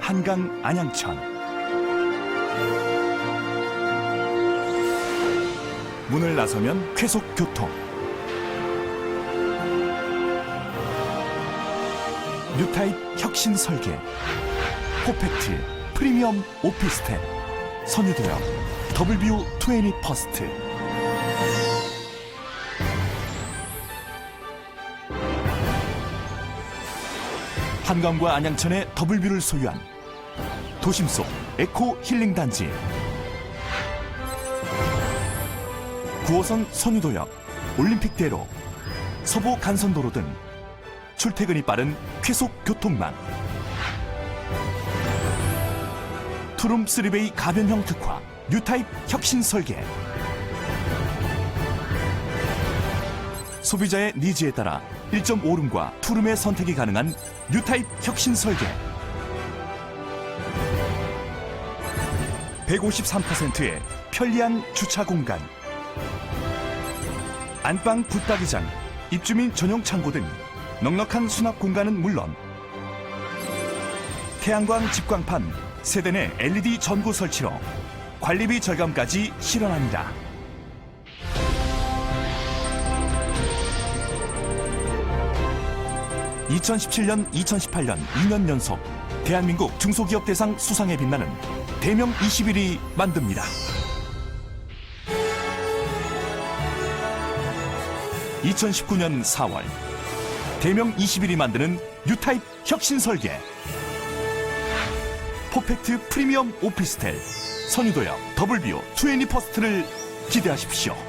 한강 안양천. 문을 나서면 쾌속 교통. 뉴타입 혁신 설계. 포펙트 프리미엄 오피스텔. 선유도역. 더블뷰 20 퍼스트 한강과 안양천의 더블뷰를 소유한 도심 속 에코 힐링 단지. 9호선 선유도역 올림픽대로 서부 간선도로 등 출퇴근이 빠른 쾌속 교통망. 투룸 3베이 가변형 특화 뉴타입 혁신 설계 소비자의 니즈에 따라 1.5룸과 투룸의 선택이 가능한 뉴타입 혁신 설계 153%의 편리한 주차 공간 안방 붙박이장 입주민 전용 창고 등 넉넉한 수납 공간은 물론 태양광 집광판 세대 내 LED 전구 설치로 관리비 절감까지 실현합니다. (2017년) (2018년) 2년 연속 대한민국 중소기업 대상 수상에 빛나는 대명 21이 만듭니다. 2019년 4월 대명 21이 만드는 뉴타입 혁신 설계 포펙트 프리미엄 오피스텔 선유도역 더블비오 20퍼스트를 기대하십시오.